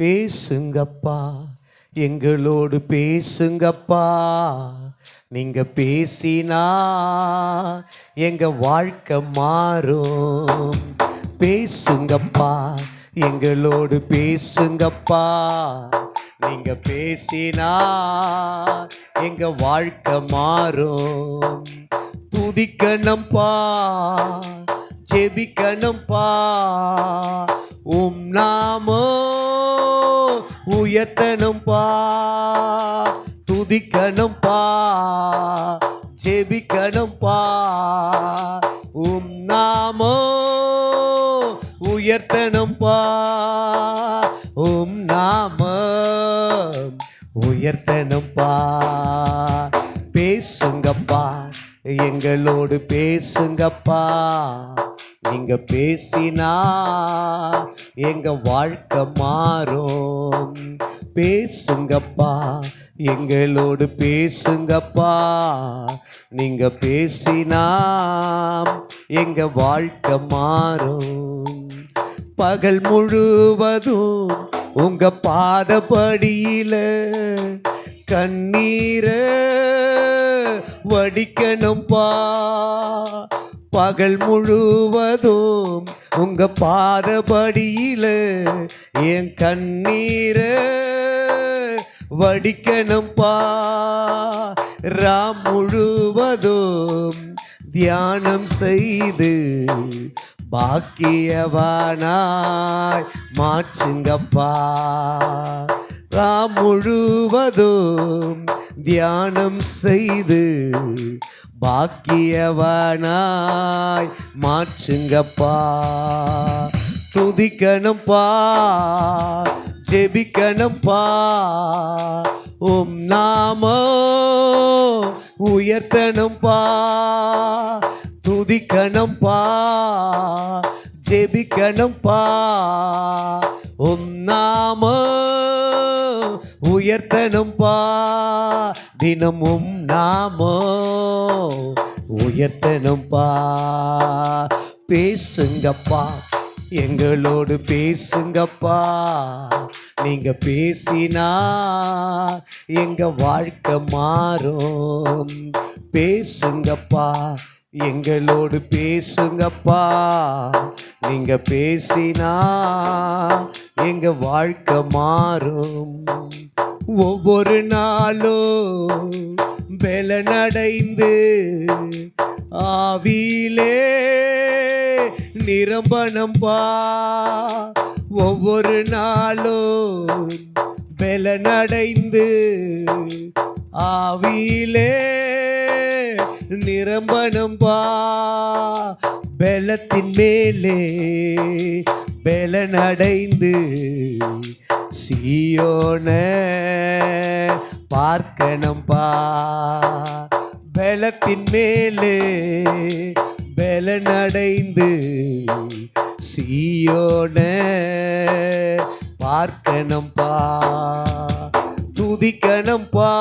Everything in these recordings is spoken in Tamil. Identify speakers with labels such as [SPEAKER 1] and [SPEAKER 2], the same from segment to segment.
[SPEAKER 1] பேசுங்கப்பா. எங்களோடு பேசுங்கப்பா. நீங்க பேசினா எங்க வாழ்க்கை மாறும். பேசுங்கப்பா. எங்களோடு பேசுங்கப்பா. நீங்க பேசினா எங்க வாழ்க்கை மாறும். துதிக்கணும்பா. ஜெபிக்கணும்பா. உம் நாமோ உயர்த்தனும் பா துதிக்கணும் பா ஜெபிக்கணும் பா. உம் நாமோ உயர்த்தணும்பா உம் நாமம் உயர்த்தணும்பா பேசுங்கப்பா எங்களோடு பேசுங்கப்பா. நீங்க பேசினா எங்க வாழ்க்கை மாறும். பேசுங்கப்பா எங்களோடு பேசுங்கப்பா. நீங்க பேசினா எங்க வாழ்க்கை மாறும். பகல் முழுவதும் உங்க பாதபடியில கண்ணீரை வடிக்கணும்பா. பகல் முழுவதும் உங்க பாதபடியில என் கண்ணீர வடிக்கணும்பா. ராம் முழுவதும் தியானம் செய்து பாக்கியவானாய் மாற்றுங்கப்பா. ராம் முழுவதும் தியானம் செய்து பாக்கியவனாய் மாற்றுங்கப்பா. துதிக்கணும்பா. ஜெபிக்கணும்பா. உம் நாமோ உயர்த்தணும்பா. துதிக்கணும்பா. ஜெபிக்கணும்பா. உம் நாமோ உயர்த்தணும்பா. தினமும் நாமோ உயர்த்தணும்பா. பேசுங்கப்பா. எங்களோடு பேசுங்கப்பா. நீங்க பேசினா எங்க வாழ்க்கை மாறும். பேசுங்கப்பா. எங்களோடு பேசுங்கப்பா. நீங்க பேசினா எங்க வாழ்க்கை மாறும். ஒவ்வொரு நாளும் பெலனடைந்து ஆவியிலே நிரம்பணம்பா ஒவ்வொரு நாளும் பெலனடைந்து ஆவியிலே நிரம்பணம்பா பெலத்தின் மேலே பெலனடைந்து சீயோன பார்க்கணும்பா பலத்தின் மேலே பலனடைந்து சீயோன பார்க்கணும்பா துதிக்கணும்பா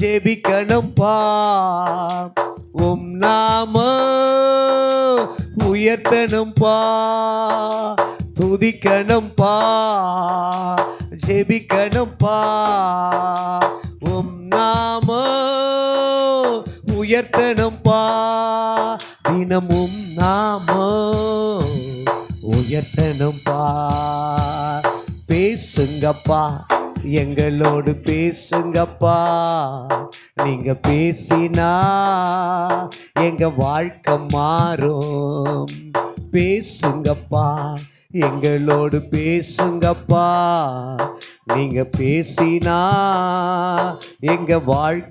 [SPEAKER 1] ஜெபிக்கணும்பா உம் நாம உயர்த்தணும்பா துதிக்கணும்பா ஜெபிக்கணும்பா. உம் நாம உயர்த்தணும்பா. தினமும் நாம உயர்த்தணும்பா. பேசுங்கப்பா எங்களோடு பேசுங்கப்பா. நீங்க பேசினா எங்க வாழ்க்கை மாறும். பேசுங்கப்பா எங்களோடு பேசுங்கப்பா. நீங்க பேசினா எங்க வாழ்க்கை